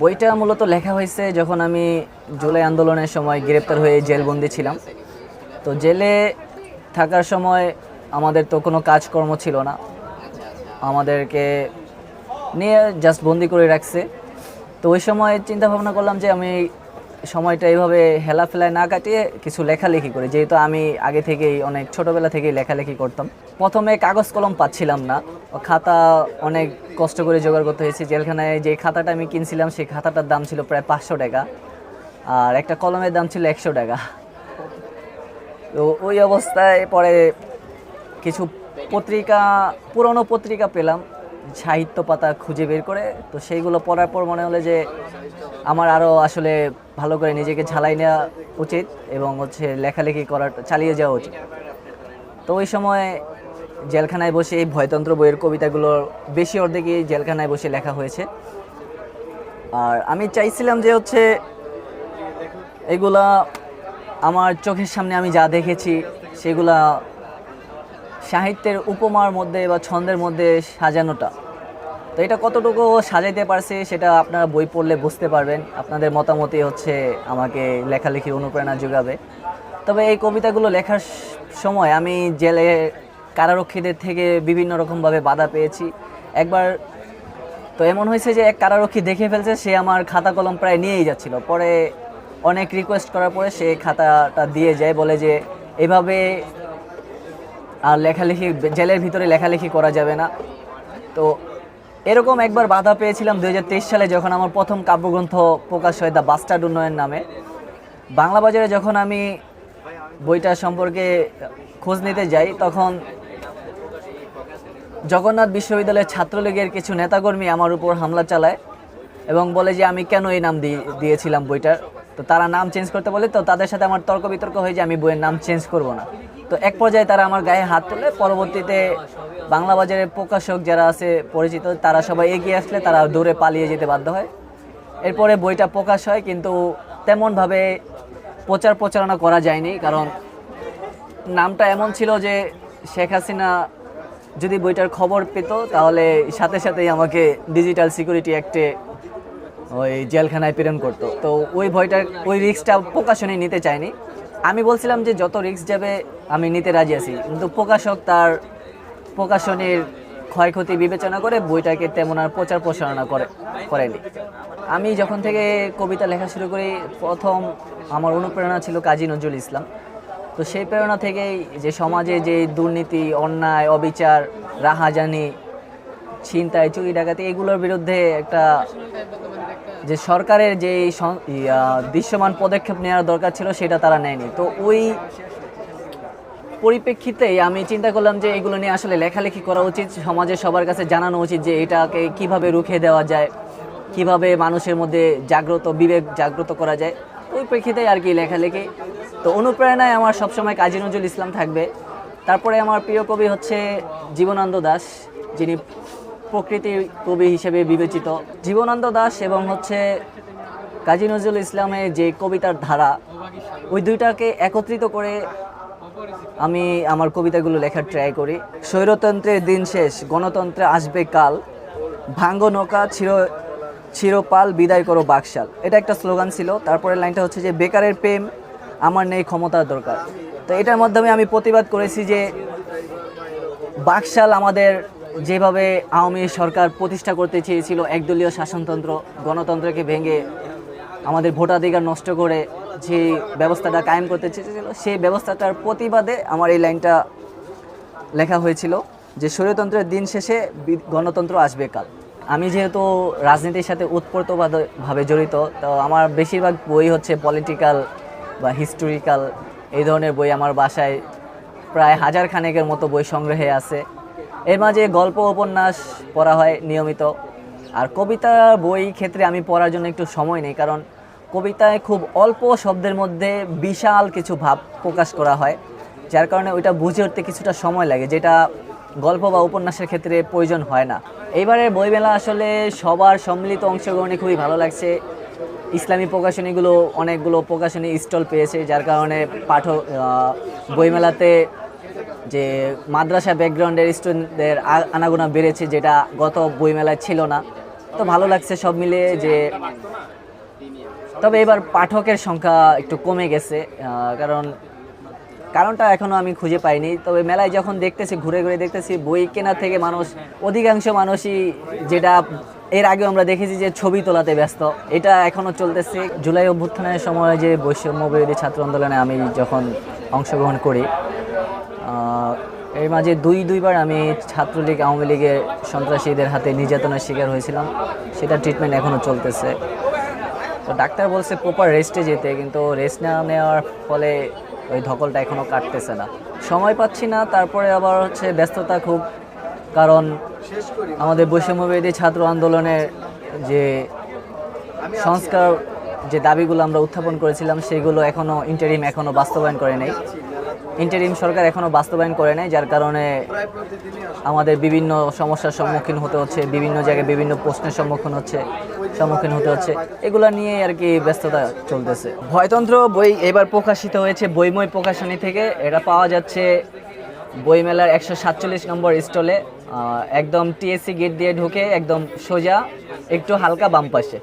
বইটা মূলত লেখা হয়েছে যখন আমি জুলাই আন্দোলনের সময় গ্রেপ্তার হয়ে জেলবন্দি ছিলাম। তো জেলে থাকার সময় আমাদের তো কোনো কাজকর্ম ছিল না। আমাদেরকে নিয়ে জাস্ট বন্দি করে রাখছে। তো ওই সময় চিন্তা ভাবনা করলাম যে আমি সময়টা এইভাবে হেলাফেলায় না কাটিয়ে কিছু লেখালেখি করি। যেহেতু আমি আগে থেকেই অনেক ছোটোবেলা থেকেই লেখালেখি করতাম। প্রথমে কাগজ কলম পাচ্ছিলাম না। খাতা অনেক কষ্ট করে জোগাড় করতে হয়েছে। জেলখানায় যে খাতাটা আমি কিনছিলাম, সেই খাতাটার দাম ছিল প্রায় পাঁচশো টাকা। আর একটা কলমের দাম ছিল একশো টাকা। তো ওই অবস্থায় পরে কিছু পত্রিকা, পুরনো পত্রিকা পেলাম। সাহিত্য পাতা খুঁজে বের করে। তো সেইগুলো পড়ার পর মনে হলো যে আমার আরও আসলে ভালো করে নিজেকে ঝালাই নেওয়া উচিত এবং হচ্ছে লেখালেখি করার চালিয়ে যাওয়া উচিত। তো ওই সময় জেলখানায় বসে এই ভয়তন্ত্র বইয়ের কবিতাগুলো বেশি অর্ধেকই জেলখানায় বসে লেখা হয়েছে। আর আমি চাইছিলাম যে হচ্ছে এগুলা আমার চোখের সামনে আমি যা দেখেছি সেগুলা সাহিত্যের উপমার মধ্যে বা ছন্দের মধ্যে সাজানোটা। তো এটা কতটুকু সাজাইতে পারছে সেটা আপনারা বই পড়লে বুঝতে পারবেন। আপনাদের মতামতই হচ্ছে আমাকে লেখালেখির অনুপ্রেরণা যোগাবে। তবে এই কবিতাগুলো লেখার সময় আমি জেলে কারারক্ষীদের থেকে বিভিন্ন রকমভাবে বাধা পেয়েছি। একবার তো এমন হয়েছে যে এক কারারক্ষী দেখে ফেলছে, সে আমার খাতা কলম প্রায় নিয়েই যাচ্ছিল। পরে অনেক রিকোয়েস্ট করার পরে সে খাতাটা দিয়ে যায়, বলে যে এভাবে আর লেখালেখি, জেলের ভিতরে লেখালেখি করা যাবে না। তো এরকম একবার বাধা পেয়েছিলাম দু হাজার তেইশ সালে যখন আমার প্রথম কাব্যগ্রন্থ প্রকাশ হয় দ্য বাস্টার্ড উন্নয়ন নামে। বাংলা বাজারে যখন আমি বইটা সম্পর্কে খোঁজ নিতে যাই, তখন জগন্নাথ বিশ্ববিদ্যালয়ের ছাত্রলীগের কিছু নেতাকর্মী আমার উপর হামলা চালায় এবং বলে যে, আমি কেন এই নাম দিয়ে- দিয়েছিলাম বইটার? তো তারা নাম চেঞ্জ করতে বলে, তো তাদের সাথে আমার তর্ক বিতর্ক হয়ে যে, আমি বইয়ের নাম চেঞ্জ করব না। তো এক পর্যায়ে তারা আমার গায়ে হাত তুলে পরবর্তীতে বাংলা বাজারের প্রকাশক যারা আছে, পরিচিত, তারা সবাই এগিয়ে আসলে তারা দূরে পালিয়ে যেতে বাধ্য হয়। এরপরে বইটা প্রকাশ হয়, কিন্তু তেমনভাবে প্রচার প্রচারণা করা যায়নি, কারণ নামটা এমন ছিল যে শেখ হাসিনা যদি বইটার খবর পেত, তাহলে সাথে সাথেই আমাকে ডিজিটাল সিকিউরিটি অ্যাক্টে ওই জেলখানায় প্রেরণ করতো। তো ওই ভয়টার, ওই রিস্কটা প্রকাশনী নিতে চায়নি। আমি বলছিলাম যে যত রিস্ক যাবে, আমি নিতে রাজি আছি। কিন্তু প্রকাশক তার প্রকাশনীর ক্ষয়ক্ষতি বিবেচনা করে বইটাকে তেমন আর প্রচার প্রসারণা করে, করেনি। আমি যখন থেকে কবিতা লেখা শুরু করি, প্রথম আমার অনুপ্রেরণা ছিল কাজী নজরুল ইসলাম। তো সেই প্রেরণা থেকেই যে সমাজে যে দুর্নীতি, অন্যায়, অবিচার, রাহাজানি, ছিনতাই, চুরি ডাকাতি, এগুলোর বিরুদ্ধে একটা যে সরকারের যে দৃশ্যমান পদক্ষেপ নেওয়ার দরকার ছিল, সেটা তারা নেয়নি। তো ওই পরিপ্রেক্ষিতেই আমি চিন্তা করলাম যে এগুলো নিয়ে আসলে লেখালেখি করা উচিত। সমাজের সবার কাছে জানানো উচিত যে এটাকে কীভাবে রুখে দেওয়া যায়, কীভাবে মানুষের মধ্যে জাগ্রত বিবেক জাগ্রত করা যায়। ওই প্রেক্ষিতেই আর কি লেখালেখি। তো অনুপ্রেরণায় আমার সবসময় কাজী নজরুল ইসলাম থাকবে। তারপরে আমার প্রিয় কবি হচ্ছে জীবনানন্দ দাস, যিনি প্রকৃতির কবি হিসেবে বিবেচিত জীবনানন্দ দাস এবং হচ্ছে কাজী নজরুল ইসলামের যে কবিতার ধারা, ওই দুইটাকে একত্রিত করে আমি আমার কবিতাগুলো লেখার ট্রাই করি। স্বৈরতন্ত্রের দিন শেষ, গণতন্ত্রে আসবে কাল। ভাঙ্গ নৌকা চির চিরপাল বিদায় করো বাকশাল। এটা একটা স্লোগান ছিল তারপরে লাইনটা হচ্ছে যে, বেকারের প্রেম, আমার নেই ক্ষমতার দরকার। তো এটার মাধ্যমে আমি প্রতিবাদ করেছি যে, বাকশাল আমাদের যেভাবে আওয়ামী সরকার প্রতিষ্ঠা করতে চেয়েছিল, একদলীয় শাসনতন্ত্র, গণতন্ত্রকে ভেঙে আমাদের ভোটাধিকার নষ্ট করে যে ব্যবস্থাটা কায়েম করতে চেয়েছিল, সেই ব্যবস্থাটার প্রতিবাদে আমার এই লাইনটা লেখা হয়েছিল যে স্বৈরতন্ত্রের দিন শেষে গণতন্ত্র আসবে কাল। আমি যেহেতু রাজনীতির সাথে ওতপ্রোতভাবে জড়িত, তো আমার বেশিরভাগ বই হচ্ছে পলিটিক্যাল বা হিস্টোরিক্যাল এই ধরনের বই আমার বাসায় প্রায় হাজার খানেকের মতো বই সংগ্রহে আছে। এর মাঝে গল্প উপন্যাস পড়া হয় নিয়মিত। আর কবিতা বই ক্ষেত্রে আমি পড়ার জন্য একটু সময় নেই, কারণ কবিতায় খুব অল্প শব্দের মধ্যে বিশাল কিছু ভাব প্রকাশ করা হয়, যার কারণে ওইটা বুঝে উঠতে কিছুটা সময় লাগে, যেটা গল্প বা উপন্যাসের ক্ষেত্রে প্রয়োজন হয় না। এইবারে বইমেলা আসলে সবার সম্মিলিত অংশগ্রহণে খুবই ভালো লাগছে। ইসলামী প্রকাশনীগুলো, অনেকগুলো প্রকাশনী স্টল পেয়েছে, যার কারণে পাঠক বইমেলাতে যে মাদ্রাসা ব্যাকগ্রাউন্ডের স্টুডেন্টদের আনাগোনা বেড়েছে, যেটা গত বইমেলায় ছিল না। তো ভালো লাগছে সব মিলিয়ে যে তবে এবার পাঠকের সংখ্যা একটু কমে গেছে কারণ কারণটা এখনও আমি খুঁজে পাইনি। তবে মেলায় যখন দেখতেছি, ঘুরে ঘুরে দেখতেছি, বই কেনা থেকে মানুষ, অধিকাংশ মানুষই যেটা এর আগে আমরা দেখেছি যে ছবি তোলাতে ব্যস্ত। এটা এখনও চলতেছে। জুলাই অভ্যুত্থানের সময় যে বৈষম্য বিরোধী ছাত্র আন্দোলনে আমি যখন অংশগ্রহণ করি এর মাঝে দুই, দুইবার আমি ছাত্রলীগ, আওয়ামী লীগের সন্ত্রাসীদের হাতে নির্যাতনের শিকার হয়েছিলাম। সেটা ট্রিটমেন্ট এখনও চলতেছে। তো ডাক্তার বলছে প্রপার রেস্টে যেতে, কিন্তু রেস্ট না নেওয়ার ফলে ওই ধকলটা এখনও কাটতেছে না। সময় পাচ্ছি না, তারপরে আবার হচ্ছে ব্যস্ততা খুব কারণ আমাদের বৈষম্যবিরোধী ছাত্র আন্দোলনের যে সংস্কার যে দাবিগুলো আমরা উত্থাপন করেছিলাম, সেগুলো এখনও ইন্টারিম এখনও বাস্তবায়ন করে নেই। ইন্টারিম সরকার এখনও বাস্তবায়ন করে নেই, যার কারণে আমাদের বিভিন্ন সমস্যার সম্মুখীন হতে হচ্ছে, বিভিন্ন জায়গায় বিভিন্ন প্রশ্নের সম্মুখীন হচ্ছে, সম্মুখীন হতে হচ্ছে। এগুলো নিয়ে আর কি ব্যস্ততা চলতেছে। ভয়তন্ত্র বই এবার প্রকাশিত হয়েছে, বইময় প্রকাশনী থেকে। এটা পাওয়া যাচ্ছে বইমেলার একশো সাতচল্লিশ নম্বর স্টলে একদম টিএসসি গেট দিয়ে ঢুকে একদম সোজা, একটু হালকা বাম পাশে।